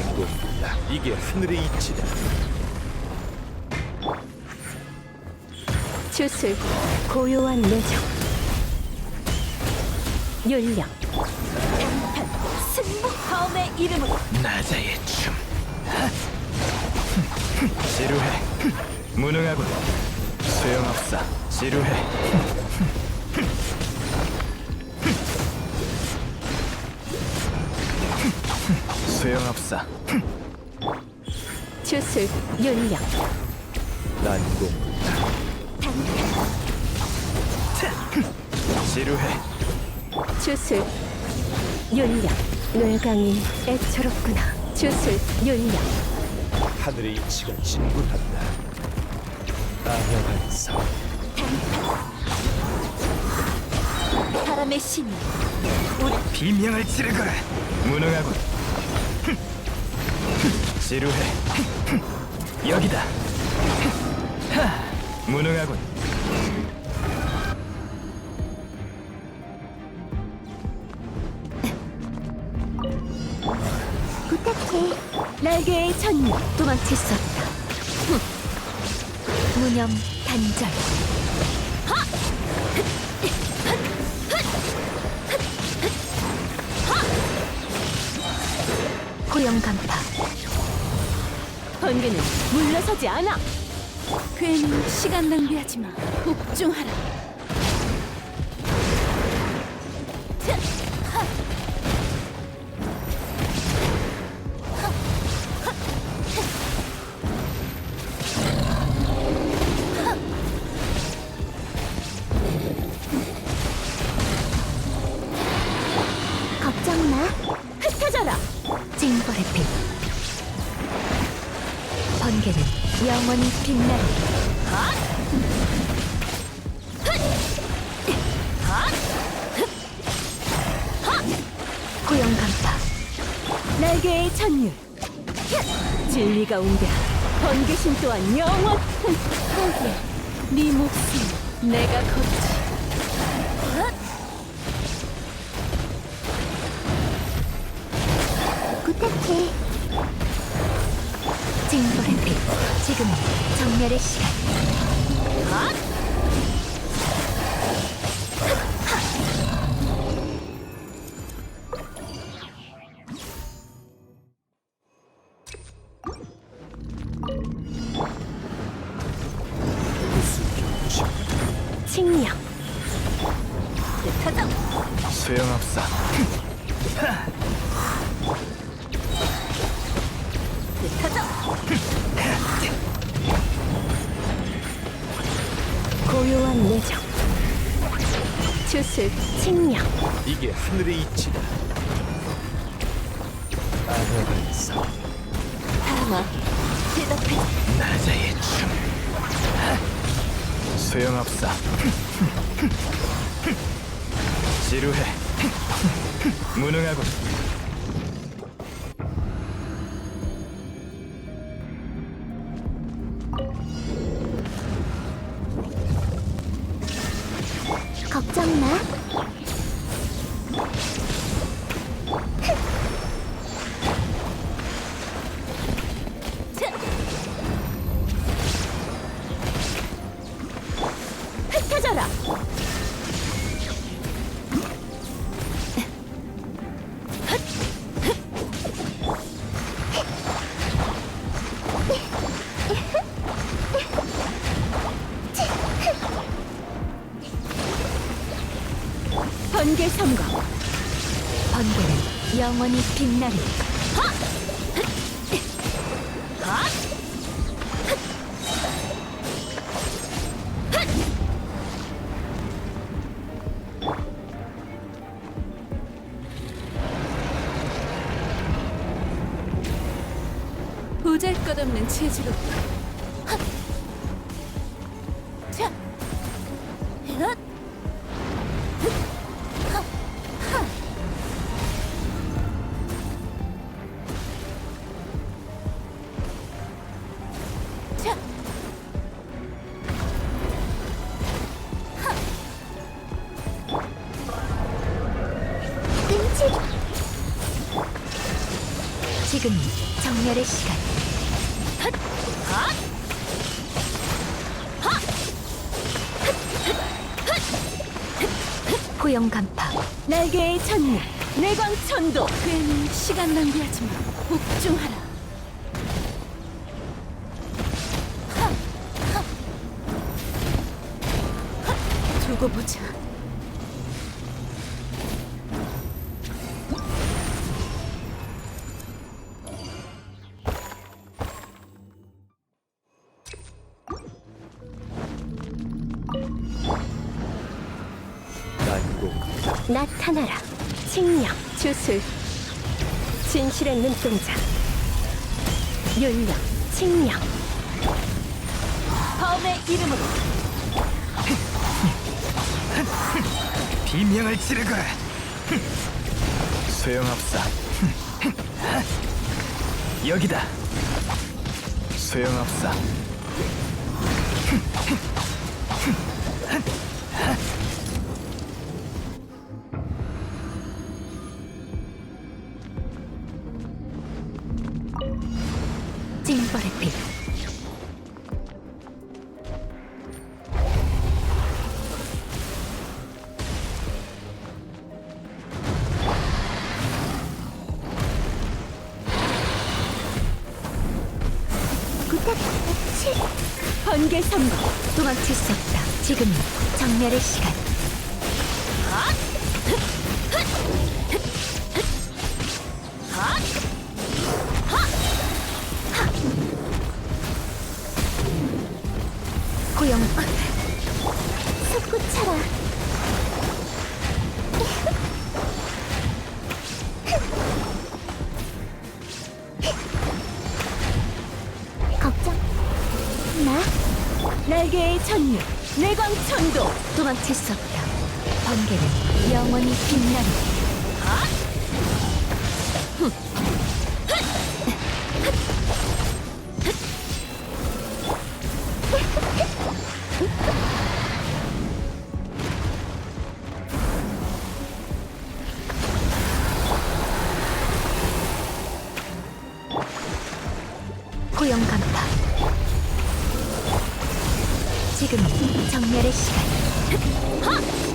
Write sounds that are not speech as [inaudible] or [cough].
난공불락 이게 하늘의 이치다. 주술 고요한 내정 윤령 승부 다음의 이름으로 나자의 춤. 지루해. 무능하군. 소용없어. 지루해. 소용없어. 주술 윤령 난공불락 지루해. 주술 윤령 뇌강이 애처롭구나 주술 윤령 하늘의 이치가 진군한다. 아녀간 사 바람의 신이 비명을 지르거라. 무능하군. 지루해. 여기다. 하, 무능하군. 부탁해 날개의 전율 도망칠 수 없다 흠. 무념 단절 번개는 물러서지 않아. 괜히 시간 낭비하지 마. 복종하라 영원히 빛나리. 고용 간파. 날개의 천율. 진리가 웅대하라. 번개신 또한 영원. 포기해. 네 목숨 내가 걷지. 지금 정멸의 시간. 칭령. 흩어져. 소용없어. [laughs] 고요한 내정. 주술 칭령. 이게 하늘의 이치다. 아녀간사 다마 대답해. 나자의 춤. 하, 소용없어. 지루해. 무능하군. 걱정 마. 번개 섬광. 번개는 영원히 빛나리. 보잘것없는 체질로. 정렬의 시간. 고용 간파. 날개의 전율, 내광 천도. 괜히 시간 낭비하지 마. 하! 두고 보자. 난고 나타나라. 칭령, 주술. 진실의 눈동자. 윤령, 칭령. 범의 이름으로 비명을 지르거라 소용없어 여기다 소용없어 번개 선거. 도망칠 수 없다. 지금 정멸의 시간. 고용 솟구쳐라. 걱정 마. 날개의 전율, 내광 천도. 도망칠 수 없다. 번개는 영원히 빛나리 고용 간파. 지금 정멸의 시간